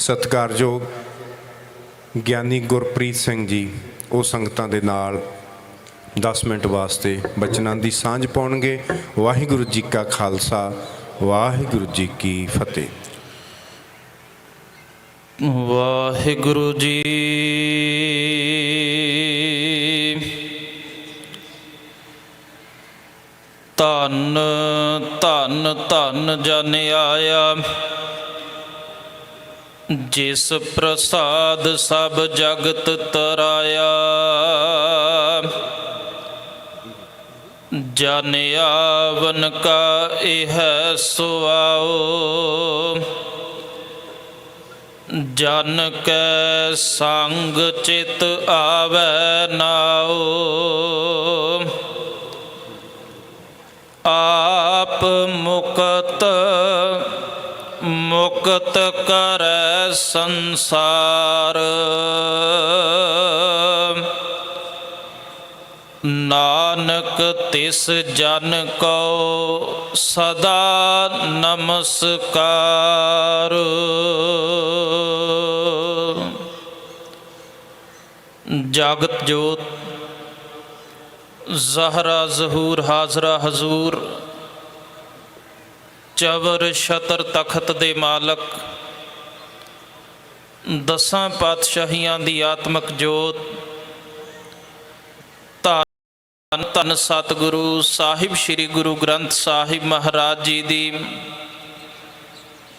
ਸਤਿਕਾਰਯੋਗ ਗਿਆਨੀ ਗੁਰਪ੍ਰੀਤ ਸਿੰਘ ਜੀ, ਉਹ ਸੰਗਤਾਂ ਦੇ ਨਾਲ 10 ਮਿੰਟ ਵਾਸਤੇ ਬਚਨਾਂ ਦੀ ਸਾਂਝ ਪਾਉਣਗੇ। ਵਾਹਿਗੁਰੂ ਜੀ ਕਾ ਖਾਲਸਾ, ਵਾਹਿਗੁਰੂ ਜੀ ਕੀ ਫਤਿਹ। ਵਾਹਿਗੁਰੂ ਜੀ ਧੰਨ ਧੰਨ ਧੰਨ ਜਨ ਆਇਆ। ਜਿਸ ਪ੍ਰਸਾਦ ਸਭ ਜਗਤ ਤਰਾਇਆ, ਜਨ ਆਵਨ ਕਾ ਇਹ ਸੁਆਓ, ਜਨ ਕੈ ਸੰਗ ਚਿਤ ਆਵੈ ਨਾਓ, ਆਪ ਮੁਕਤ ਮੁਕਤ ਕਰੈ ਸੰਸਾਰ। ਨਾਨਕ ਤਿਸ ਜਨ ਕੋ ਸਦਾ ਨਮਸਕਾਰ। ਜਾਗਤ ਜੋਤ, ਜ਼ਹਰਾ ਜ਼ਹੂਰ ਹਾਜ਼ਰਾ ਹਜ਼ੂਰ। ਚਵਰ ਸ਼ਤਰ ਤਖਤ ਦੇ ਮਾਲਕ, ਦਸਾਂ ਪਾਤਸ਼ਾਹੀਆਂ ਦੀ ਆਤਮਿਕ ਜੋਤ। ਧੰਨ ਧੰਨ ਸਤਿਗੁਰੂ ਸਾਹਿਬ, ਸ੍ਰੀ ਗੁਰੂ ਗ੍ਰੰਥ ਸਾਹਿਬ ਮਹਾਰਾਜ ਜੀ ਦੀ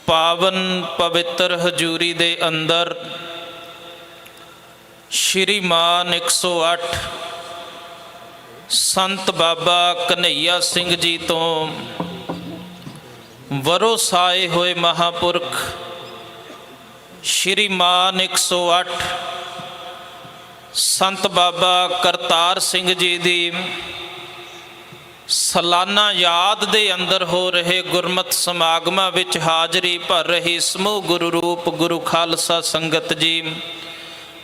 ਪਾਵਨ ਪਵਿੱਤਰ ਹਜੂਰੀ ਦੇ ਅੰਦਰ ਸ਼੍ਰੀਮਾਨ 108 ਸੰਤ ਬਾਬਾ ਕਨਈਆ ਸਿੰਘ ਜੀ ਤੋਂ ਵਰੋਸਾਏ ਹੋਏ ਮਹਾਪੁਰਖ ਸ਼੍ਰੀਮਾਨ 108 ਸੰਤ ਬਾਬਾ ਕਰਤਾਰ ਸਿੰਘ ਜੀ ਦੀ ਸਾਲਾਨਾ ਯਾਦ ਦੇ ਅੰਦਰ ਹੋ ਰਹੇ ਗੁਰਮਤ ਸਮਾਗਮਾਂ ਵਿੱਚ ਹਾਜ਼ਰੀ ਭਰ ਰਹੀ ਸਮੂਹ ਗੁਰੂ ਰੂਪ ਗੁਰੂ ਖਾਲਸਾ ਸੰਗਤ ਜੀ।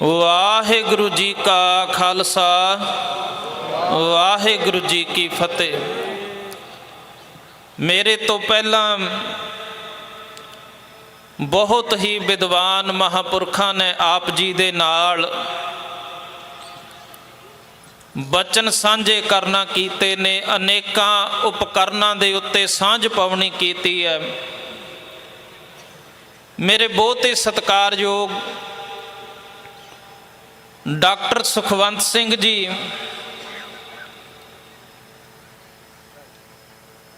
ਵਾਹਿਗੁਰੂ ਜੀ ਕਾ ਖਾਲਸਾ, ਵਾਹਿਗੁਰੂ ਜੀ ਕੀ ਫਤਿਹ। ਮੇਰੇ ਤੋਂ ਪਹਿਲਾਂ ਬਹੁਤ ਹੀ ਵਿਦਵਾਨ ਮਹਾਪੁਰਖਾਂ ਨੇ ਆਪ ਜੀ ਦੇ ਨਾਲ ਬਚਨ ਸਾਂਝੇ ਕਰਨਾ ਕੀਤੇ ਨੇ, ਅਨੇਕਾਂ ਉਪਕਰਨਾਂ ਦੇ ਉੱਤੇ ਸਾਂਝ ਪਾਉਣੀ ਕੀਤੀ ਹੈ। ਮੇਰੇ ਬਹੁਤ ਹੀ ਸਤਿਕਾਰਯੋਗ ਡਾਕਟਰ ਸੁਖਵੰਤ ਸਿੰਘ ਜੀ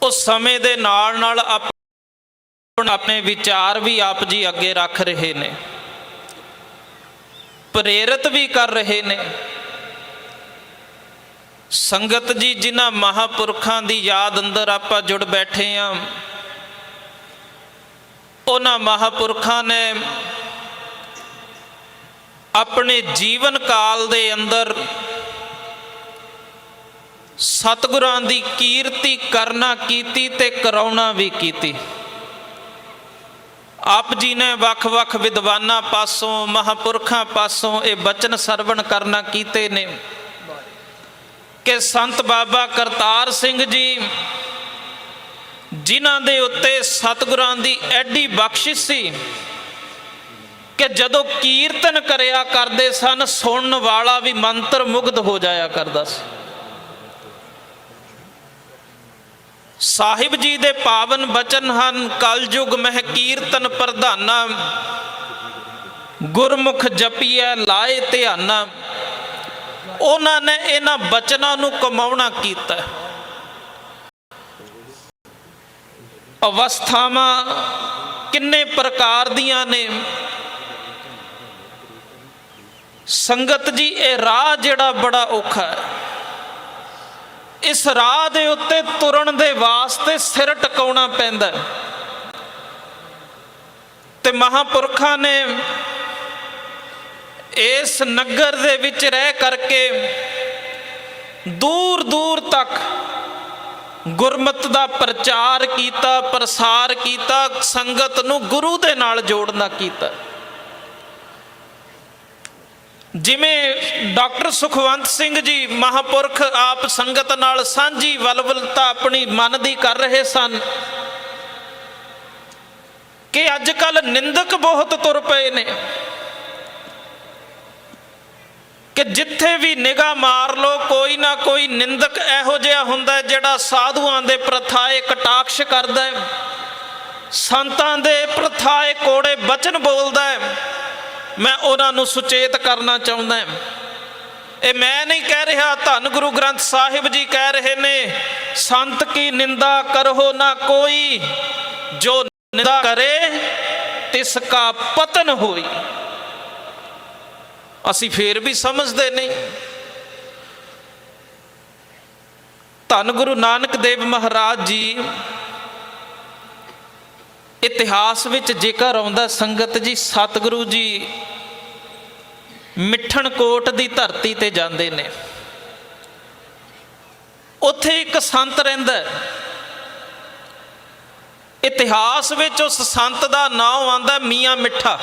ਉਹ ਸਮੇਂ ਦੇ ਨਾਲ ਨਾਲ ਆਪ- ਆਪਣੇ ਵਿਚਾਰ ਵੀ ਆਪ ਜੀ ਅੱਗੇ ਰੱਖ ਰਹੇ ਨੇ। ਪ੍ਰੇਰਿਤ ਵੀ ਕਰ ਰਹੇ ਨੇ। ਸੰਗਤ ਜੀ, ਜਿਨ੍ਹਾਂ ਮਹਾਪੁਰਖਾਂ ਦੀ ਯਾਦ ਅੰਦਰ ਆਪਾਂ ਜੁੜ ਬੈਠੇ ਆਂ, ਉਹਨਾਂ ਮਹਾਪੁਰਖਾਂ ਨੇ ਆਪਣੇ ਜੀਵਨ ਕਾਲ ਦੇ ਅੰਦਰ ਸਤਿਗੁਰਾਂ ਦੀ ਕੀਰਤੀ ਕਰਨਾ ਕੀਤੀ ਤੇ ਕਰਾਉਣਾ ਵੀ ਕੀਤੀ। ਆਪ ਜੀ ਨੇ ਵੱਖ-ਵੱਖ ਵਿਦਵਾਨਾਂ ਪਾਸੋਂ, ਮਹਾਪੁਰਖਾਂ ਪਾਸੋਂ ਇਹ ਬਚਨ ਸਰਵਣ ਕਰਨਾ ਕੀਤੇ ਨੇ। ਕਿ ਸੰਤ ਬਾਬਾ ਕਰਤਾਰ ਸਿੰਘ ਜੀ, ਜਿਨ੍ਹਾਂ ਦੇ ਉੱਤੇ ਸਤਿਗੁਰਾਂ ਦੀ ਐਡੀ ਬਖਸ਼ਿਸ਼ ਸੀ ਕਿ ਜਦੋਂ ਕੀਰਤਨ ਕਰਿਆ ਕਰਦੇ ਸਨ, ਸੁਣਨ ਵਾਲਾ ਵੀ ਮੰਤਰ ਮੁਗਧ ਹੋ ਜਾਇਆ ਕਰਦਾ ਸੀ। ਸਾਹਿਬ ਜੀ ਦੇ ਪਾਵਨ ਬਚਨ ਹਨ, ਕਲਯੁਗ ਮਹਿ ਕੀਰਤਨ ਪ੍ਰਧਾਨਾ। ਗੁਰਮੁਖ ਜਪੀਐ, ਲਾਏ ਧਿਆਨਾ। ਉਹਨਾਂ ਨੇ ਇਹਨਾਂ ਬਚਨਾਂ ਨੂੰ ਕਮਾਉਣਾ ਕੀਤਾ। ਅਵਸਥਾਵਾਂ ਕਿੰਨੇ ਪ੍ਰਕਾਰ ਦੀਆਂ ਨੇ। ਸੰਗਤ ਜੀ, ਇਹ ਰਾਹ ਜਿਹੜਾ ਬੜਾ ਔਖਾ ਹੈ। ਇਸ ਰਾਹ ਦੇ ਉੱਤੇ ਤੁਰਨ ਦੇ ਵਾਸਤੇ ਸਿਰ ਟਿਕਾਉਣਾ ਪੈਂਦਾ ਹੈ। ਤੇ ਮਹਾਪੁਰਖਾਂ ਨੇ ਇਸ ਨਗਰ ਦੇ ਵਿੱਚ ਰਹਿ ਕਰਕੇ ਦੂਰ ਦੂਰ ਤੱਕ ਗੁਰਮਤ ਦਾ ਪ੍ਰਚਾਰ ਕੀਤਾ, ਪ੍ਰਸਾਰ ਕੀਤਾ, ਸੰਗਤ ਨੂੰ ਗੁਰੂ ਦੇ ਨਾਲ ਜੋੜਨਾ ਕੀਤਾ ਜਿਵੇਂ ਡਾਕਟਰ ਸੁਖਵੰਤ ਸਿੰਘ ਜੀ ਮਹਾਪੁਰਖ ਆਪ ਸੰਗਤ ਨਾਲ ਸਾਂਝੀ ਵਲਵਲਤਾ ਆਪਣੀ ਮਨ ਦੀ ਕਰ ਰਹੇ ਸਨ, ਕਿ ਅੱਜ ਕੱਲ ਨਿੰਦਕ ਬਹੁਤ ਤੁਰ ਪਏ ਨੇ, ਕਿ ਜਿੱਥੇ ਵੀ ਨਿਗਾਹ ਮਾਰ ਲੋ ਕੋਈ ਨਾ ਕੋਈ ਨਿੰਦਕ ਇਹੋ ਜਿਹਾ ਹੁੰਦਾ ਜਿਹੜਾ ਸਾਧੂਆਂ ਦੇ ਪ੍ਰਥਾਏ ਕਟਾਕਸ਼ ਕਰਦਾ ਹੈ, ਸੰਤਾਂ ਦੇ ਪ੍ਰਥਾਏ ਕੋੜੇ ਬਚਨ ਬੋਲਦਾ ਹੈ। ਮੈਂ ਉਹਨਾਂ ਨੂੰ ਸੁਚੇਤ ਕਰਨਾ ਚਾਹੁੰਦਾ ਹਾਂ। ਇਹ ਮੈਂ ਨਹੀਂ ਕਹਿ ਰਿਹਾ, ਧੰਨ ਗੁਰੂ ਗ੍ਰੰਥ ਸਾਹਿਬ ਜੀ ਕਹਿ ਰਹੇ ਨੇ, ਸੰਤ ਕੀ ਨਿੰਦਾ ਕਰੋ ਨਾ ਕੋਈ, ਜੋ ਨਿੰਦਾ ਕਰੇ, ਤਿਸ ਕਾ ਪਤਨ ਹੋਈ। ਅਸੀਂ ਫੇਰ ਵੀ ਸਮਝਦੇ ਨਹੀਂ। ਧੰਨ ਗੁਰੂ ਨਾਨਕ ਦੇਵ ਮਹਾਰਾਜ ਜੀ ਇਤਿਹਾਸ ਵਿੱਚ ਜ਼ਿਕਰ ਆਉਂਦਾ ਸੰਗਤ ਜੀ, ਸਤਿਗੁਰੂ ਜੀ ਮਿੱਠਣ ਕੋਟ ਦੀ ਧਰਤੀ ਤੇ ਜਾਂਦੇ ਨੇ। ਉੱਥੇ ਇੱਕ ਸੰਤ ਰਹਿੰਦਾ ਇਤਿਹਾਸ ਵਿੱਚ ਉਸ ਸੰਤ ਦਾ ਨਾਮ ਆਂਦਾ ਮੀਆਂ ਮਿੱਠਾ।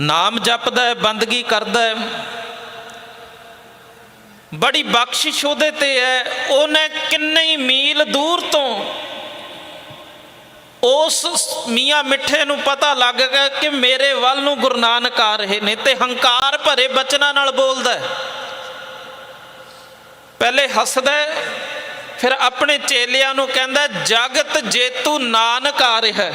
ਨਾਮ ਜਪਦਾ ਹੈ, ਬੰਦਗੀ ਕਰਦਾ ਹੈ। ਬੜੀ ਬਖਸ਼ਿਸ਼ ਉਹਦੇ ਤੇ ਹੈ। ਉਹਨੇ ਕਿੰਨੇ ਹੀ ਮੀਲ ਦੂਰ ਤੋਂ ਉਸ ਮੀਆਂ ਮਿੱਠੇ ਨੂੰ ਪਤਾ ਲੱਗ ਗਿਆ ਕਿ ਮੇਰੇ ਵੱਲ ਨੂੰ ਗੁਰੂ ਨਾਨਕ ਆ ਰਹੇ ਨੇ ਤੇ ਹੰਕਾਰ ਭਰੇ ਬਚਨਾਂ ਨਾਲ ਬੋਲਦਾ ਪਹਿਲੇ ਹੱਸਦਾ ਫਿਰ ਆਪਣੇ ਚੇਲਿਆਂ ਨੂੰ ਕਹਿੰਦਾ ਜਗਤ ਜੇਤੂ ਨਾਨਕ ਆ ਰਿਹਾ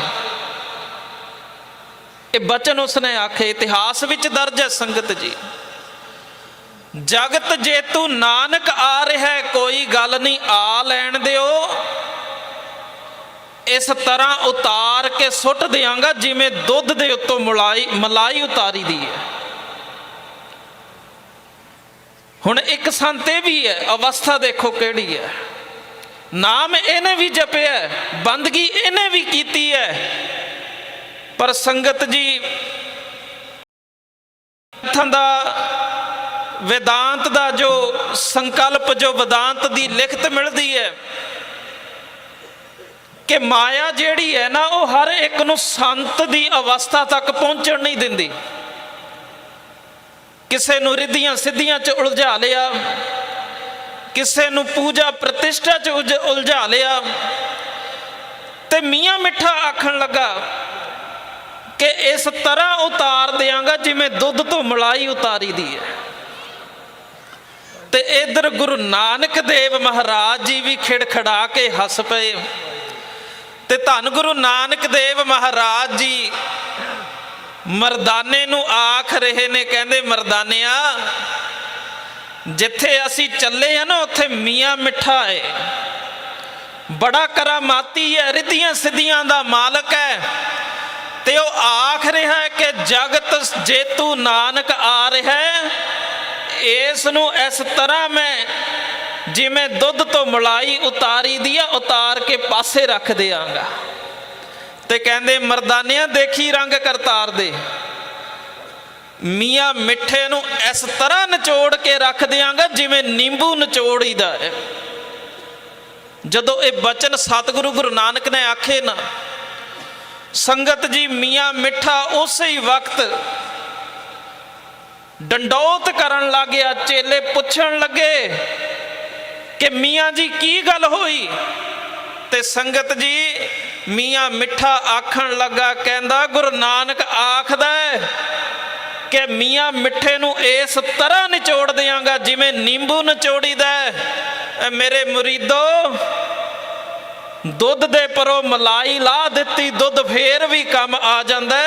ਇਹ ਬਚਨ ਉਸਨੇ ਆਖੇ, ਇਤਿਹਾਸ ਵਿੱਚ ਦਰਜ ਹੈ ਸੰਗਤ ਜੀ। ਜਗਤ ਜੇਤੂ ਨਾਨਕ ਆ ਰਿਹਾ ਕੋਈ ਗੱਲ ਨਹੀਂ, ਆ ਲੈਣ ਦਿਓ। ਇਸ ਤਰ੍ਹਾਂ ਉਤਾਰ ਕੇ ਸੁੱਟ ਦਿਆਂਗਾ, ਜਿਵੇਂ ਦੁੱਧ ਦੇ ਉੱਤੋਂ ਮਲਾਈ ਮਲਾਈ ਉਤਾਰੀ ਦੀ ਹੈ। ਹੁਣ ਇੱਕ ਸੰਤ ਇਹ ਵੀ ਹੈ, ਅਵਸਥਾ ਦੇਖੋ ਕਿਹੜੀ ਹੈ। ਨਾਮ ਇਹਨੇ ਵੀ ਜਪਿਆ ਬੰਦਗੀ ਇਹਨੇ ਵੀ ਕੀਤੀ ਹੈ। ਪਰ ਸੰਗਤ ਜੀ ਇਥਾਂ ਦਾ ਵੇਦਾਂਤ ਦਾ ਜੋ ਸੰਕਲਪ ਜੋ ਵੇਦਾਂਤ ਦੀ ਲਿਖਤ ਮਿਲਦੀ ਹੈ ਕਿ ਮਾਇਆ ਜਿਹੜੀ ਹੈ ਨਾ ਉਹ ਹਰ ਇੱਕ ਨੂੰ ਸੰਤ ਦੀ ਅਵਸਥਾ ਤੱਕ ਪਹੁੰਚਣ ਨਹੀਂ ਦਿੰਦੀ ਕਿਸੇ ਨੂੰ ਰਿੱਧੀਆਂ ਸਿੱਧੀਆਂ 'ਚ ਉਲਝਾ ਲਿਆ ਕਿਸੇ ਨੂੰ ਪੂਜਾ ਪ੍ਰਤਿਸ਼ਠਾ 'ਚ ਉਲਝ- ਉਲਝਾ ਲਿਆ ਤੇ ਮੀਆਂ ਮਿੱਠਾ ਆਖਣ ਲੱਗਾ ਕਿ ਇਸ ਤਰ੍ਹਾਂ ਉਤਾਰ ਦਿਆਂਗਾ ਜਿਵੇਂ ਦੁੱਧ ਤੋਂ ਮਲਾਈ ਉਤਾਰੀ ਦੀ ਹੈ ਤੇ ਇਧਰ ਗੁਰੂ ਨਾਨਕ ਦੇਵ ਮਹਾਰਾਜ ਜੀ ਵੀ ਖਿੜਖੜਾ ਕੇ ਹੱਸ ਪਏ। ਤੇ ਧੰਨ ਗੁਰੂ ਨਾਨਕ ਦੇਵ ਮਹਾਰਾਜ ਜੀ, ਮਰਦਾਨੇ ਨੂੰ ਆਖ ਰਹੇ ਨੇ, ਕਹਿੰਦੇ ਮਰਦਾਨਿਆ, ਜਿੱਥੇ ਅਸੀਂ ਚੱਲੇ ਆ ਨਾ, ਉੱਥੇ ਮੀਆਂ ਮਿੱਠਾ ਹੈ ਬੜਾ ਕਰਾਮਾਤੀ ਹੈ ਰਿੱਧੀਆਂ ਸਿੱਧੀਆਂ ਦਾ ਮਾਲਕ ਹੈ ਤੇ ਉਹ ਆਖ ਰਿਹਾ ਹੈ ਕਿ ਜਗਤ ਜੇਤੂ ਨਾਨਕ ਆ ਰਿਹਾ ਹੈ। ਇਸ ਨੂੰ ਇਸ ਤਰ੍ਹਾਂ ਮੈਂ ਜਿਵੇਂ ਦੁੱਧ ਤੋਂ ਮਲਾਈ ਉਤਾਰੀ ਦੀ ਆ, ਉਤਾਰ ਕੇ ਪਾਸੇ ਰੱਖ ਦਿਆਂਗਾ। ਤੇ ਕਹਿੰਦੇ, ਮਰਦਾਨਿਆਂ ਦੇਖੀ ਰੰਗ ਕਰਤਾਰ ਦੇ। ਮੀਆਂ ਮਿੱਠੇ ਨੂੰ ਇਸ ਤਰ੍ਹਾਂ ਨਿਚੋੜ ਕੇ ਰੱਖ ਦਿਆਂਗਾ ਜਿਵੇਂ ਨਿੰਬੂ ਨਿਚੋੜੀਦਾ ਹੈ। ਜਦੋਂ ਇਹ ਬਚਨ ਸਤਿਗੁਰੂ ਗੁਰੂ ਨਾਨਕ ਨੇ ਆਖੇ ਨਾ, ਸੰਗਤ ਜੀ ਮੀਆਂ ਮਿੱਠਾ ਉਸੇ ਹੀ ਵਕਤ ਡੰਡੌਤ ਕਰਨ ਲੱਗਿਆ ਚੇਲੇ ਪੁੱਛਣ ਲੱਗੇ ਕਿ ਮੀਆਂ ਜੀ ਕੀ ਗੱਲ ਹੋਈ? ਤੇ ਸੰਗਤ ਜੀ ਮੀਆਂ ਮਿੱਠਾ ਆਖਣ ਲੱਗਾ, ਕਹਿੰਦਾ, ਗੁਰੂ ਨਾਨਕ ਆਖਦਾ ਕਿ ਮੀਆਂ ਮਿੱਠੇ ਨੂੰ ਇਸ ਤਰ੍ਹਾਂ ਨਿਚੋੜ ਦਿਆਂਗਾ ਜਿਵੇਂ ਨਿੰਬੂ ਨਿਚੋੜੀਦਾ ਹੈ। ਮੇਰੇ ਮੁਰੀਦੋ, ਦੁੱਧ ਦੇ ਪਰੋ ਮਲਾਈ ਲਾ ਦਿੱਤੀ, ਦੁੱਧ ਫੇਰ ਵੀ ਕੰਮ ਆ ਜਾਂਦਾ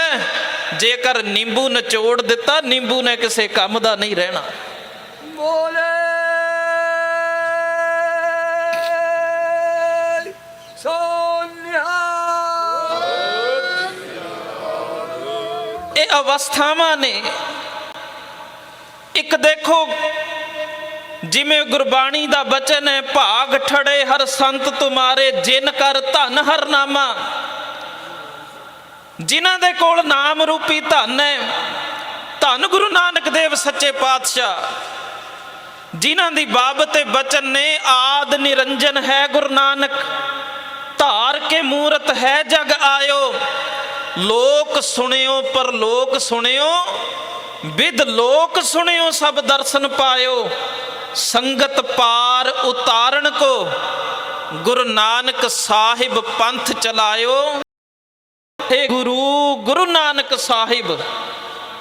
ਜੇਕਰ ਨਿੰਬੂ ਨਿਚੋੜ ਦਿੱਤਾ ਨਿੰਬੂ ਨੇ ਕਿਸੇ ਕੰਮ ਦਾ ਨਹੀਂ ਰਹਿਣਾ। ਬੋਲੇ। ਸੋਨਿਆ। ਇਹ ਅਵਸਥਾਵਾਂ ਨੇ ਇੱਕ ਦੇਖੋ ਜਿਵੇਂ ਗੁਰਬਾਣੀ ਦਾ ਬਚਨ ਹੈ ਭਾਗ ਠੜੇ ਹਰ ਸੰਤ ਤੁਮਾਰੇ ਜਿਨ ਕਰ ਧਨ ਹਰ ਨਾਮਾ। ਜਿਨ੍ਹਾਂ ਦੇ ਕੋਲ ਨਾਮ ਰੂਪੀ ਧਨ ਹੈ, ਧੰਨ ਗੁਰੂ ਨਾਨਕ ਦੇਵ ਸੱਚੇ ਪਾਤਸ਼ਾਹ। ਜਿਨ੍ਹਾਂ ਦੀ ਬਾਬਤ ਤੇ ਬਚਨ ਨੇ ਆਦ ਨਿਰੰਜਨ ਹੈ ਗੁਰੂ ਨਾਨਕ, ਧਾਰ ਕੇ ਮੂਰਤ ਹੈ ਜਗ ਆਇਓ। ਲੋਕ ਸੁਣਿਓ ਪਰ ਲੋਕ ਸੁਣਿਓ, ਵਿਦ ਲੋਕ ਸੁਣਿਓ, ਸਭ ਦਰਸ਼ਨ ਪਾਇਓ। ਸੰਗਤ ਪਾਰ ਉਤਾਰਨ ਕੋ, ਗੁਰੂ ਨਾਨਕ ਸਾਹਿਬ ਪੰਥ ਚਲਾਇਓ। हे ਗੁਰੂ ਗੁਰੂ ਨਾਨਕ ਸਾਹਿਬ,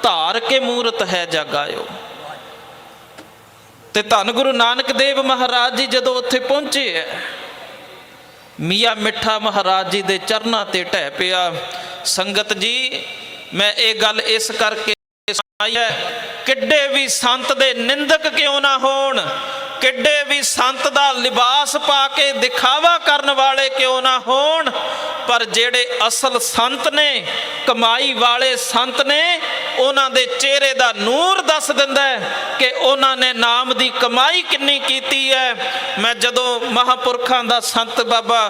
ਧਾਰ ਕੇ ਮੂਰਤ ਹੈ ਜਗਾਇਓ। ਤੇ ਧੰਨ ਗੁਰੂ ਨਾਨਕ ਦੇਵ ਮਹਾਰਾਜ ਜੀ ਜਦੋਂ ਉੱਥੇ ਪਹੁੰਚੇ ਹੈ ਮੀਆਂ ਮਿੱਠਾ ਮਹਾਰਾਜ ਜੀ ਦੇ ਚਰਨਾਂ ਤੇ ਢਹਿ ਪਿਆ। ਸੰਗਤ ਜੀ, ਮੈਂ ਇਹ ਗੱਲ ਇਸ ਕਰਕੇ ਸੁਣਾਈ ਹੈ ਕਿੱਡੇ ਵੀ ਸੰਤ ਦੇ ਨਿੰਦਕ ਕਿਉਂ ਨਾ ਹੋਣ ਕਿੱਡੇ ਵੀ ਸੰਤ ਦਾ ਲਿਬਾਸ ਪਾ ਕੇ ਦਿਖਾਵਾ ਕਰਨ ਵਾਲੇ ਕਿਉਂ ਨਾ ਹੋਣ? ਪਰ ਜਿਹੜੇ ਅਸਲ ਸੰਤ ਨੇ, ਕਮਾਈ ਵਾਲੇ ਸੰਤ ਨੇ, ਉਹਨਾਂ ਦੇ ਚਿਹਰੇ ਦਾ ਨੂਰ ਦੱਸ ਦਿੰਦਾ ਹੈ ਕਿ ਉਹਨਾਂ ਨੇ ਨਾਮ ਦੀ ਕਮਾਈ ਕਿੰਨੀ ਕੀਤੀ ਹੈ। ਮੈਂ ਜਦੋਂ ਮਹਾਪੁਰਖਾਂ ਦਾ ਸੰਤ ਬਾਬਾ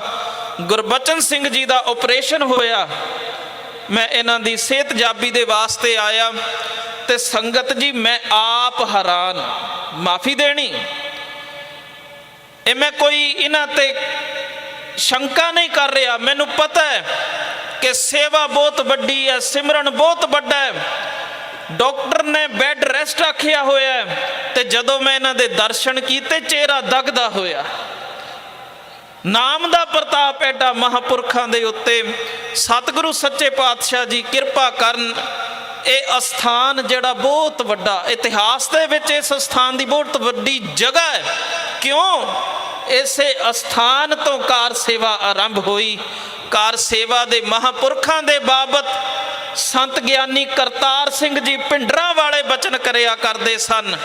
ਗੁਰਬਚਨ ਸਿੰਘ ਜੀ ਦਾ ਆਪਰੇਸ਼ਨ ਹੋਇਆ, ਮੈਂ ਇਹਨਾਂ ਦੀ ਸਿਹਤ ਜਾਬੀ ਦੇ ਵਾਸਤੇ ਆਇਆ ਤੇ ਸੰਗਤ ਜੀ, ਮੈਂ ਆਪ ਹੈਰਾਨ, ਮਾਫੀ ਦੇਣੀ। ਇਹ ਮੈਂ ਕੋਈ ਇਹਨਾਂ ਤੇ ਸ਼ੰਕਾ ਨਹੀਂ ਕਰ ਰਿਹਾ। ਮੈਨੂੰ ਪਤਾ ਹੈ ਕਿ ਸੇਵਾ ਬਹੁਤ ਵੱਡੀ ਹੈ, ਸਿਮਰਨ ਬਹੁਤ ਵੱਡਾ ਹੈ। ਡਾਕਟਰ ਨੇ ਬੈੱਡ ਰੈਸਟ ਆਖਿਆ ਹੋਇਆ ਹੈ ਤੇ ਜਦੋਂ ਮੈਂ ਇਹਨਾਂ ਦੇ ਦਰਸ਼ਨ ਕੀਤੇ, ਚਿਹਰਾ ਦਗਦਾ ਹੋਇਆ। ਨਾਮ ਦਾ ਪ੍ਰਤਾਪ ਐਡਾ ਮਹਾਪੁਰਖਾਂ ਦੇ ਉੱਤੇ। ਸਤਿਗੁਰੂ ਸੱਚੇ ਪਾਤਸ਼ਾਹ ਜੀ, ਕਿਰਪਾ ਕਰਨ ਇਹ ਅਸਥਾਨ ਜਿਹੜਾ ਬਹੁਤ ਵੱਡਾ, ਇਤਿਹਾਸ ਦੇ ਵਿੱਚ ਇਸ ਸਥਾਨ ਦੀ ਬਹੁਤ ਵੱਡੀ ਜਗ੍ਹਾ ਹੈ। ਕਿਉਂ? ਇਸੇ ਅਸਥਾਨ ਤੋਂ ਕਾਰ ਸੇਵਾ ਆਰੰਭ ਹੋਈ। ਕਾਰ ਸੇਵਾ ਦੇ ਮਹਾਪੁਰਖਾਂ ਦੇ ਬਾਬਤ ਸੰਤ ਗਿਆਨੀ ਕਰਤਾਰ ਸਿੰਘ ਜੀ ਪਿੰਡਰਾਂ ਵਾਲੇ ਬਚਨ ਕਰਿਆ ਕਰਦੇ ਸਨ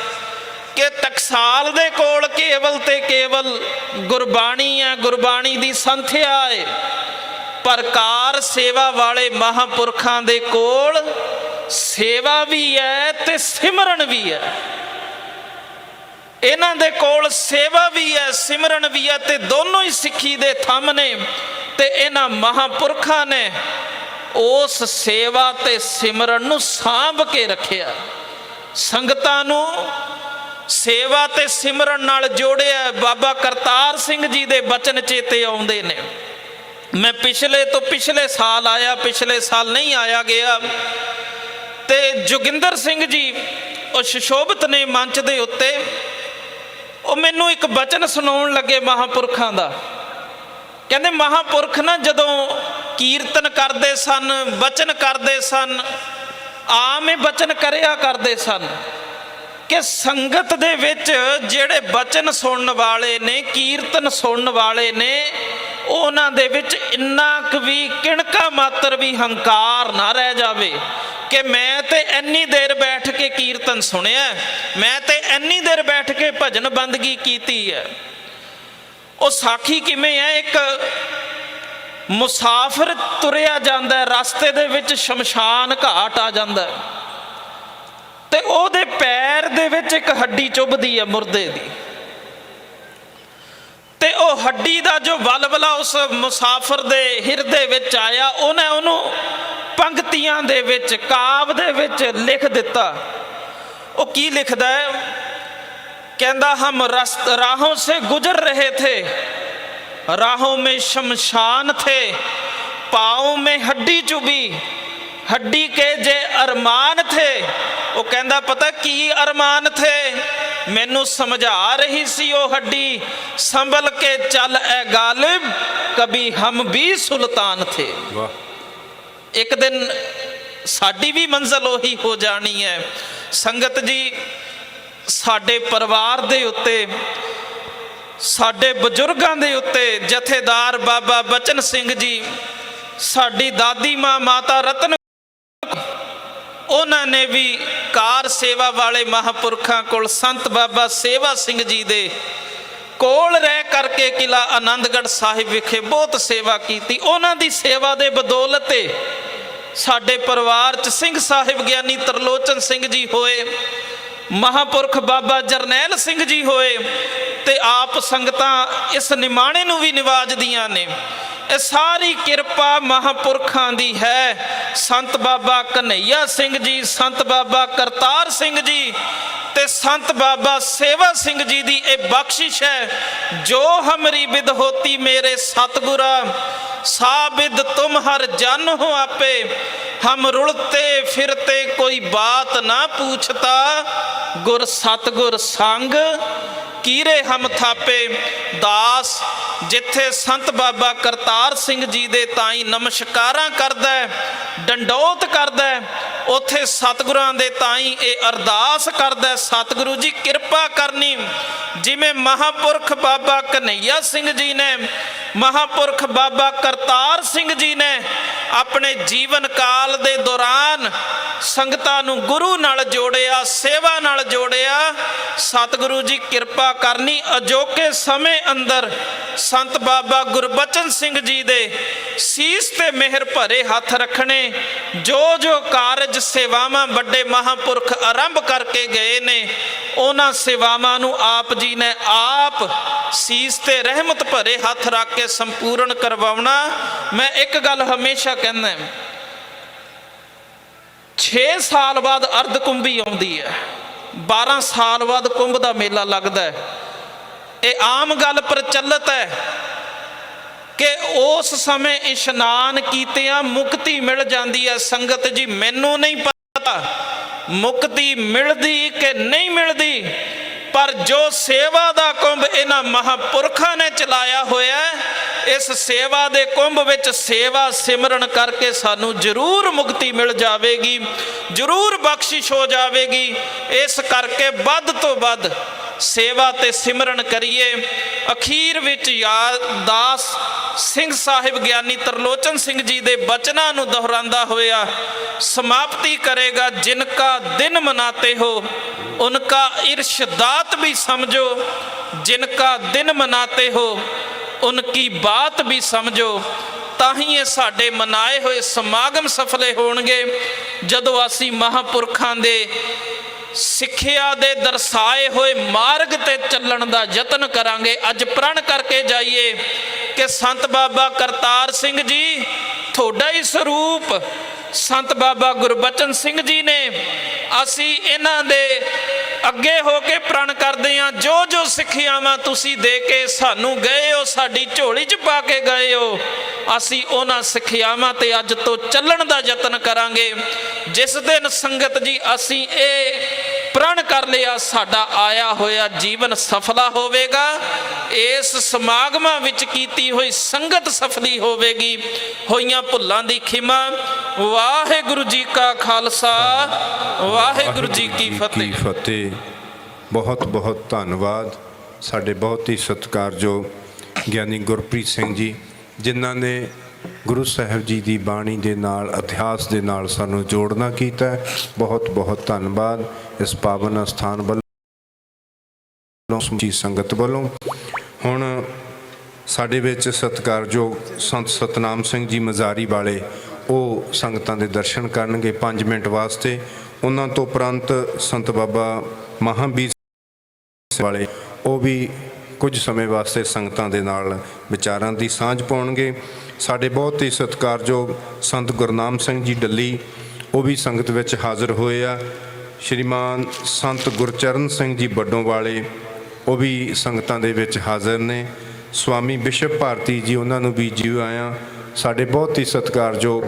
ਕਿ ਟਕਸਾਲ ਦੇ ਕੋਲ ਕੇਵਲ ਤੇ ਕੇਵਲ ਗੁਰਬਾਣੀ ਹੈ, ਗੁਰਬਾਣੀ ਦੀ ਸੰਥਿਆ ਹੈ। ਪਰ ਕਾਰ ਸੇਵਾ ਵਾਲੇ ਮਹਾਪੁਰਖਾਂ ਦੇ ਕੋਲ ਸੇਵਾ ਵੀ ਹੈ ਤੇ ਸਿਮਰਨ ਵੀ ਹੈ। ਇਹਨਾਂ ਦੇ ਕੋਲ ਸੇਵਾ ਵੀ ਹੈ, ਸਿਮਰਨ ਵੀ ਹੈ ਤੇ ਦੋਨੋਂ ਹੀ ਸਿੱਖੀ ਦੇ ਥੰਮ ਨੇ ਤੇ ਇਹਨਾਂ ਮਹਾਪੁਰਖਾਂ ਨੇ ਉਸ ਸੇਵਾ ਤੇ ਸਿਮਰਨ ਨੂੰ ਸਾਂਭ ਕੇ ਰੱਖਿਆ। ਸੰਗਤਾਂ ਨੂੰ ਸੇਵਾ ਤੇ ਸਿਮਰਨ ਨਾਲ ਜੋੜਿਆ। ਬਾਬਾ ਕਰਤਾਰ ਸਿੰਘ ਜੀ ਦੇ ਬਚਨ ਚੇਤੇ ਆਉਂਦੇ ਨੇ। ਮੈਂ ਪਿਛਲੇ ਤੋਂ ਪਿਛਲੇ ਸਾਲ ਆਇਆ, ਪਿਛਲੇ ਸਾਲ ਨਹੀਂ ਆਇਆ ਗਿਆ। ਤੇ ਜੋਗਿੰਦਰ ਸਿੰਘ ਜੀ, ਉਹ ਸ਼ਸ਼ੋਭਤ ਨੇ ਮੰਚ ਦੇ ਉੱਤੇ। ਉਹ ਮੈਨੂੰ ਇੱਕ ਬਚਨ ਸੁਣਾਉਣ ਲੱਗੇ ਮਹਾਪੁਰਖਾਂ ਦਾ। ਕਹਿੰਦੇ, ਮਹਾਪੁਰਖ ਨਾ ਜਦੋਂ ਕੀਰਤਨ ਕਰਦੇ ਸਨ, ਬਚਨ ਕਰਦੇ ਸਨ, ਆਮ ਹੀ ਬਚਨ ਕਰਿਆ ਕਰਦੇ ਸਨ ਕਿ ਸੰਗਤ ਦੇ ਵਿੱਚ ਜਿਹੜੇ ਬਚਨ ਸੁਣਨ ਵਾਲੇ ਨੇ, ਕੀਰਤਨ ਸੁਣਨ ਵਾਲੇ ਨੇ ਉਹਨਾਂ ਦੇ ਵਿੱਚ ਇੰਨਾ ਕੁ ਵੀ, ਕਿਣਕਾ ਮਾਤਰ ਵੀ ਹੰਕਾਰ ਨਾ ਰਹਿ ਜਾਵੇ। ਕਿ ਮੈਂ ਤੇ ਇੰਨੀ ਦੇਰ ਬੈਠ ਕੇ ਕੀਰਤਨ ਸੁਣਿਆ ਮੈਂ ਤੇ ਇੰਨੀ ਦੇਰ ਬੈਠ ਕੇ ਭਜਨ ਬੰਦਗੀ ਕੀਤੀ ਹੈ। ਉਹ ਸਾਖੀ ਕਿਵੇਂ ਹੈ? ਇੱਕ ਮੁਸਾਫਰ ਤੁਰਿਆ ਜਾਂਦਾ ਰਸਤੇ ਦੇ ਵਿੱਚ ਸ਼ਮਸ਼ਾਨ ਘਾਟ ਆ ਜਾਂਦਾ ਤੇ ਉਹਦੇ ਪੈਰ ਦੇ ਵਿੱਚ ਇੱਕ ਹੱਡੀ ਚੁੱਭਦੀ ਹੈ ਮੁਰਦੇ ਦੀ। ਤੇ ਉਹ ਹੱਡੀ ਦਾ ਜੋ ਬਲਬਲਾ ਉਸ ਮੁਸਾਫਰ ਦੇ ਹਿਰਦੇ ਵਿੱਚ ਆਇਆ, ਉਹਨੇ ਉਹਨੂੰ ਪੰਕਤੀਆਂ ਦੇ ਵਿੱਚ, ਕਾਵ ਦੇ ਵਿੱਚ ਲਿਖ ਦਿੱਤਾ। ਉਹ ਕੀ ਲਿਖਦਾ ਹੈ? ਕਹਿੰਦਾ, ਹਮ ਰਾਹੋਂ ਸੇ ਗੁਜ਼ਰ ਰਹੇ ਥੇ। ਰਾਹੋਂ ਮੇ ਸ਼ਮਸ਼ਾਨ ਥੇ। ਪਾਉ ਮੇ ਹੱਡੀ ਚੁਬੀ। ਹੱਡੀ ਕੇ ਜੇ ਅਰਮਾਨ ਥੇ। ਉਹ ਕਹਿੰਦਾ, ਪਤਾ ਕੀ ਅਰਮਾਨ ਥੇ? ਮੈਨੂੰ ਸਮਝਾ ਰਹੀ ਸੀ ਉਹ ਹੱਡੀ। ਸੰਭਲ ਕੇ ਚੱਲ ਐ ਗਾਲਿਬ। ਕਬੀ ਹਮ ਵੀ ਸੁਲਤਾਨ ਥੇ। ਵਾਹ। ਇੱਕ ਦਿਨ ਸਾਡੀ ਵੀ ਮੰਜ਼ਲ ਉਹੀ ਹੋ ਜਾਣੀ ਹੈ। ਸੰਗਤ ਜੀ, ਸਾਡੇ ਪਰਿਵਾਰ ਦੇ ਉੱਤੇ, ਸਾਡੇ ਬਜ਼ੁਰਗਾਂ ਦੇ ਉੱਤੇ, ਜਥੇਦਾਰ ਬਾਬਾ ਬਚਨ ਸਿੰਘ ਜੀ, ਸਾਡੀ ਦਾਦੀ ਮਾਂ ਮਾਤਾ ਰਤਨ ਉਹਨਾਂ ਨੇ ਵੀ ਕਾਰ ਸੇਵਾ ਵਾਲੇ ਮਹਾਪੁਰਖਾਂ ਕੋਲ ਸੰਤ ਬਾਬਾ ਸੇਵਾ ਸਿੰਘ ਜੀ ਦੇ ਕੋਲ ਰਹਿ ਕਰਕੇ ਕਿਲਾ ਆਨੰਦਗੜ੍ਹ ਸਾਹਿਬ ਵਿਖੇ ਬਹੁਤ ਸੇਵਾ ਕੀਤੀ। ਉਹਨਾਂ ਦੀ ਸੇਵਾ ਦੇ ਬਦੌਲਤ 'ਤੇ ਸਾਡੇ ਪਰਿਵਾਰ ਚ ਸਿੰਘ ਸਾਹਿਬ ਗਿਆਨੀ ਤਰਲੋਚਨ ਸਿੰਘ ਜੀ ਹੋਏ, ਮਹਾਪੁਰਖ ਬਾਬਾ ਜਰਨੈਲ ਸਿੰਘ ਜੀ ਹੋਏ ਤੇ ਆਪ ਸੰਗਤਾਂ ਇਸ ਨਿਮਾਣੇ ਨੂੰ ਵੀ ਨਿਵਾਜਦੀਆਂ ਨੇ। ਇਹ ਸਾਰੀ ਕਿਰਪਾ ਮਹਾਪੁਰਖਾਂ ਦੀ ਹੈ। ਸੰਤ ਬਾਬਾ ਕਨਈਆ ਸਿੰਘ ਜੀ, ਸੰਤ ਬਾਬਾ ਕਰਤਾਰ ਸਿੰਘ ਜੀ ਤੇ ਸੰਤ ਬਾਬਾ ਸੇਵਾ ਸਿੰਘ ਜੀ ਦੀ ਇਹ ਬਖਸ਼ਿਸ਼ ਹੈ। ਜੋ ਹਮਰੀ ਬਿਦ ਹੋਤੀ ਮੇਰੇ ਸਤਗੁਰਾ ਸਾਬਿਦ ਤੁਮ ਹਰ ਜਨ ਹੋ ਆਪੇ। ਹਮ ਰੁਲਤੇ ਫਿਰਤੇ ਕੋਈ ਬਾਤ ਨਾ ਪੁੱਛਤਾ। ਗੁਰ ਸਤਗੁਰ ਸੰਗ ਫਕੀਰੇ ਹਮ ਥਾਪੇ। ਦਾਸ ਜਿੱਥੇ ਸੰਤ ਬਾਬਾ ਕਰਤਾਰ ਸਿੰਘ ਜੀ ਦੇ ਤਾਈ ਨਮਸਕਾਰਾਂ ਕਰਦਾ ਡੰਡੋਤ ਕਰਦਾ ਉੱਥੇ ਸਤਿਗੁਰਾਂ ਦੇ ਤਾਈ ਇਹ ਅਰਦਾਸ ਕਰਦਾ ਸਤਿਗੁਰੂ ਜੀ, ਕਿਰਪਾ ਕਰਨੀ। ਜਿਵੇਂ ਮਹਾਪੁਰਖ ਬਾਬਾ ਕਨਈਆ ਸਿੰਘ ਜੀ ਨੇ, ਮਹਾਪੁਰਖ ਬਾਬਾ ਕਰਤਾਰ ਸਿੰਘ ਜੀ ਨੇ ਆਪਣੇ ਜੀਵਨ ਕਾਲ ਦੇ ਦੌਰਾਨ ਸੰਗਤਾਂ ਨੂੰ ਗੁਰੂ ਨਾਲ ਜੋੜਿਆ, ਸੇਵਾ ਨਾਲ ਜੋੜਿਆ, ਸਤਿਗੁਰੂ ਜੀ ਕਿਰਪਾ ਕਰਨੀ ਅਜੋਕੇ ਸਮੇਂ ਅੰਦਰ ਸੰਤ ਬਾਬਾ ਗੁਰਬਚਨ ਸਿੰਘ ਜੀ ਦੇ ਸੀਸ ਤੇ ਮਿਹਰ ਭਰੇ ਹੱਥ ਰੱਖਣੇ ਜੋ ਜੋ ਕਾਰਜ ਸੇਵਾਵਾਂ ਵੱਡੇ ਮਹਾਪੁਰਖ ਆਰੰਭ ਕਰਕੇ ਗਏ ਨੇ ਉਹਨਾਂ ਸੇਵਾਵਾਂ ਨੂੰ ਆਪ ਜੀ ਨੇ ਆਪ ਸੀਸ ਤੇ ਰਹਿਮਤ ਭਰੇ ਹੱਥ ਰੱਖ ਕੇ ਸੰਪੂਰਨ ਕਰਵਾਉਣਾ, ਮੈਂ ਇੱਕ ਗੱਲ ਹਮੇਸ਼ਾ ਕਹਿੰਦਾ 6 ਸਾਲ ਬਾਅਦ ਅਰਧ ਕੁੰਭੀ ਆਉਂਦੀ ਹੈ 12 ਸਾਲ ਬਾਅਦ ਕੁੰਭ ਦਾ ਮੇਲਾ ਲੱਗਦਾ ਹੈ। ਇਹ ਆਮ ਗੱਲ ਪ੍ਰਚਲਿਤ ਹੈ ਕਿ ਉਸ ਸਮੇਂ ਇਸ਼ਨਾਨ ਕੀਤਿਆਂ ਮੁਕਤੀ ਮਿਲ ਜਾਂਦੀ ਹੈ, ਸੰਗਤ ਜੀ, ਮੈਨੂੰ ਨਹੀਂ ਪਤਾ। ਮੁਕਤੀ ਮਿਲਦੀ ਕਿ ਨਹੀਂ ਮਿਲਦੀ? ਪਰ ਜੋ ਸੇਵਾ ਦਾ ਕੁੰਭ ਇਹਨਾਂ ਮਹਾਪੁਰਖਾਂ ਨੇ ਚਲਾਇਆ ਹੋਇਆ ਇਸ ਸੇਵਾ ਦੇ ਕੁੰਭ ਵਿੱਚ ਸੇਵਾ ਸਿਮਰਨ ਕਰਕੇ ਸਾਨੂੰ ਜ਼ਰੂਰ ਮੁਕਤੀ ਮਿਲ ਜਾਵੇਗੀ, ਜ਼ਰੂਰ ਬਖਸ਼ਿਸ਼ ਹੋ ਜਾਵੇਗੀ। ਇਸ ਕਰਕੇ ਵੱਧ ਤੋਂ ਵੱਧ ਸੇਵਾ ਤੇ ਸਿਮਰਨ ਕਰੀਏ। ਅਖੀਰ ਵਿੱਚ ਯਾਦ ਦਾਸ ਸਿੰਘ ਸਾਹਿਬ ਗਿਆਨੀ ਤਰਲੋਚਨ ਸਿੰਘ ਜੀ ਦੇ ਬਚਨਾਂ ਨੂੰ ਦੁਹਰਾਉਂਦਾ ਹੋਇਆ ਸਮਾਪਤੀ ਕਰੇਗਾ ਜਿਨ ਕਾ ਦਿਨ ਮਨਾਤੇ ਹੋ, ਉਨਕਾ ਇਰਸ਼ਦਾਤ ਵੀ ਸਮਝੋ ਜਿਨ ਕਾ ਦਿਨ ਮਨਾਤੇ ਹੋ, ਉਨਕੀ ਬਾਤ ਵੀ ਸਮਝੋ। ਤਾਂ ਹੀ ਇਹ ਸਾਡੇ ਮਨਾਏ ਹੋਏ ਸਮਾਗਮ ਸਫਲੇ ਹੋਣਗੇ, ਜਦੋਂ ਅਸੀਂ ਮਹਾਪੁਰਖਾਂ ਦੇ ਸਿੱਖਿਆ ਦੇ ਦਰਸਾਏ ਹੋਏ ਮਾਰਗ ਤੇ ਚੱਲਣ ਦਾ ਯਤਨ ਕਰਾਂਗੇ। ਅੱਜ ਪ੍ਰਣ ਕਰਕੇ ਜਾਈਏ। ਕਿ ਸੰਤ ਬਾਬਾ ਕਰਤਾਰ ਸਿੰਘ ਜੀ ਤੁਹਾਡਾ ਹੀ ਸਰੂਪ ਸੰਤ ਬਾਬਾ ਗੁਰਬਚਨ ਸਿੰਘ ਜੀ ਨੇ। ਅਸੀਂ ਇਹਨਾਂ ਦੇ ਅੱਗੇ ਹੋ ਕੇ ਪ੍ਰਣ ਕਰਦੇ ਹਾਂ, ਜੋ ਜੋ ਸਿੱਖਿਆਵਾਂ ਤੁਸੀਂ ਦੇ ਕੇ ਸਾਨੂੰ ਗਏ ਹੋ, ਸਾਡੀ ਝੋਲੀ 'ਚ ਪਾ ਕੇ ਗਏ ਹੋ, ਅਸੀਂ ਉਹਨਾਂ ਸਿੱਖਿਆਵਾਂ ਤੇ ਅੱਜ ਤੋਂ ਚੱਲਣ ਦਾ ਯਤਨ ਕਰਾਂਗੇ। ਜਿਸ ਦਿਨ ਸੰਗਤ ਜੀ, ਅਸੀਂ ਇਹ ਪ੍ਰਣ ਕਰ ਲਿਆ ਸਾਡਾ ਆਇਆ ਹੋਇਆ ਜੀਵਨ ਸਫਲਾ ਹੋਵੇਗਾ। ਇਸ ਸਮਾਗਮਾਂ ਵਿੱਚ ਕੀਤੀ ਹੋਈ ਸੰਗਤ ਸਫਲੀ ਹੋਵੇਗੀ। ਹੋਈਆਂ ਭੁੱਲਾਂ ਦੀ ਖਿਮਾ। ਵਾਹਿਗੁਰੂ ਜੀ ਕਾ ਖਾਲਸਾ ਵਾਹਿਗੁਰੂ ਜੀ ਕੀ ਫਤਿਹ। ਫਤਿਹ। ਬਹੁਤ ਬਹੁਤ ਧੰਨਵਾਦ ਸਾਡੇ ਬਹੁਤ ਹੀ ਸਤਿਕਾਰਯੋਗ ਗਿਆਨੀ ਗੁਰਪ੍ਰੀਤ ਸਿੰਘ ਜੀ ਜਿਨ੍ਹਾਂ ਨੇ ਗੁਰੂ ਸਾਹਿਬ ਜੀ ਦੀ ਬਾਣੀ ਦੇ ਨਾਲ, ਇਤਿਹਾਸ ਦੇ ਨਾਲ ਸਾਨੂੰ ਜੋੜਨਾ ਕੀਤਾ ਬਹੁਤ ਬਹੁਤ ਧੰਨਵਾਦ। ਇਸ ਪਾਵਨ ਅਸਥਾਨ ਵੱਲੋਂ, ਸਮੁੱਚੀ ਸੰਗਤ ਵੱਲੋਂ। ਹੁਣ ਸਾਡੇ ਵਿੱਚ ਸਤਿਕਾਰਯੋਗ ਸੰਤ ਸਤਨਾਮ ਸਿੰਘ ਜੀ ਮਜ਼ਾਰੀ ਵਾਲੇ, ਉਹ ਸੰਗਤਾਂ ਦੇ ਦਰਸ਼ਨ ਕਰਨਗੇ 5 ਮਿੰਟ ਵਾਸਤੇ। ਉਹਨਾਂ ਤੋਂ ਉਪਰੰਤ ਸੰਤ ਬਾਬਾ ਮਹਾਂਬੀਰ ਵਾਲੇ, ਉਹ ਵੀ ਕੁਝ ਸਮੇਂ ਵਾਸਤੇ ਸੰਗਤਾਂ ਦੇ ਨਾਲ ਵਿਚਾਰਾਂ ਦੀ ਸਾਂਝ ਪਾਉਣਗੇ। ਸਾਡੇ ਬਹੁਤ ਹੀ ਸਤਿਕਾਰਯੋਗ ਸੰਤ ਗੁਰਨਾਮ ਸਿੰਘ ਜੀ ਡੱਲੀ, ਉਹ ਵੀ ਸੰਗਤ ਵਿੱਚ ਹਾਜ਼ਰ ਹੋਏ ਆ। ਸ਼੍ਰੀਮਾਨ ਸੰਤ ਗੁਰਚਰਨ ਸਿੰਘ ਜੀ ਵੱਡੋਂ ਵਾਲੇ, ਉਹ ਵੀ ਸੰਗਤਾਂ ਦੇ ਵਿੱਚ ਹਾਜ਼ਰ ਨੇ। ਸਵਾਮੀ ਬਿਸ਼ਪ ਭਾਰਤੀ ਜੀ, ਉਹਨਾਂ ਨੂੰ ਵੀ ਜੀਓ ਆਇਆ। ਸਾਡੇ ਬਹੁਤ ਹੀ ਸਤਿਕਾਰਯੋਗ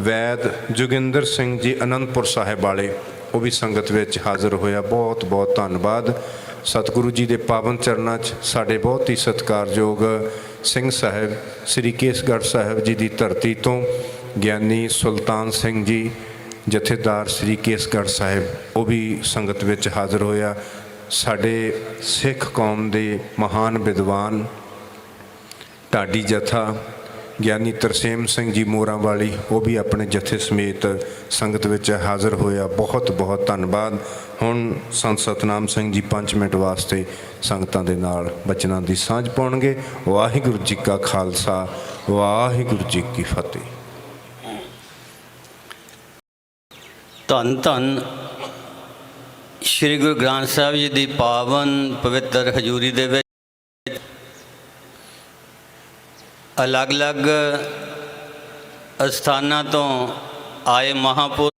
ਵੈਦ ਜੋਗਿੰਦਰ ਸਿੰਘ ਜੀ ਅਨੰਦਪੁਰ ਸਾਹਿਬ ਵਾਲੇ, ਉਹ ਵੀ ਸੰਗਤ ਵਿੱਚ ਹਾਜ਼ਰ ਹੋਇਆ ਬਹੁਤ ਬਹੁਤ ਧੰਨਵਾਦ। ਸਤਿਗੁਰੂ ਜੀ ਦੇ ਪਾਵਨ ਚਰਨਾਂ 'ਚ ਸਾਡੇ ਬਹੁਤ ਹੀ ਸਤਿਕਾਰਯੋਗ ਸਿੰਘ ਸਾਹਿਬ, ਸ੍ਰੀ ਕੇਸਗੜ੍ਹ ਸਾਹਿਬ ਜੀ ਦੀ ਧਰਤੀ ਤੋਂ ਗਿਆਨੀ ਸੁਲਤਾਨ ਸਿੰਘ ਜੀ, ਜਥੇਦਾਰ ਸ੍ਰੀ ਕੇਸਗੜ੍ਹ ਸਾਹਿਬ, ਉਹ ਵੀ ਸੰਗਤ ਵਿੱਚ ਹਾਜ਼ਰ ਹੋਇਆ। ਸਾਡੇ ਸਿੱਖ ਕੌਮ ਦੇ ਮਹਾਨ ਵਿਦਵਾਨ, ਢਾਡੀ ਜਥਾ ਗਿਆਨੀ ਤਰਸੇਮ ਸਿੰਘ ਜੀ ਮੋਰਾਂ ਵਾਲੀ, ਉਹ ਵੀ ਆਪਣੇ ਜਥੇ ਸਮੇਤ ਸੰਗਤ ਵਿੱਚ ਹਾਜ਼ਰ ਹੋਇਆ। ਬਹੁਤ ਬਹੁਤ ਧੰਨਵਾਦ। ਹੁਣ ਸੰਤ ਸਤਨਾਮ ਸਿੰਘ ਜੀ 5 ਮਿੰਟ ਵਾਸਤੇ ਸੰਗਤਾਂ ਦੇ ਨਾਲ ਬਚਨਾਂ ਦੀ ਸਾਂਝ ਪਾਉਣਗੇ। ਵਾਹਿਗੁਰੂ ਜੀ ਕਾ ਖਾਲਸਾ, ਵਾਹਿਗੁਰੂ ਜੀ ਕੀ ਫਤਿਹ। ਧੰਨ ਧੰਨ ਸ੍ਰੀ ਗੁਰੂ ਗ੍ਰੰਥ ਸਾਹਿਬ ਜੀ ਦੀ ਪਾਵਨ ਪਵਿੱਤਰ ਹਜ਼ੂਰੀ ਦੇ ਵਿੱਚ ਅਲੱਗ-ਅਲੱਗ ਅਸਥਾਨਾਂ ਤੋਂ ਆਏ ਮਹਾਪੁਰ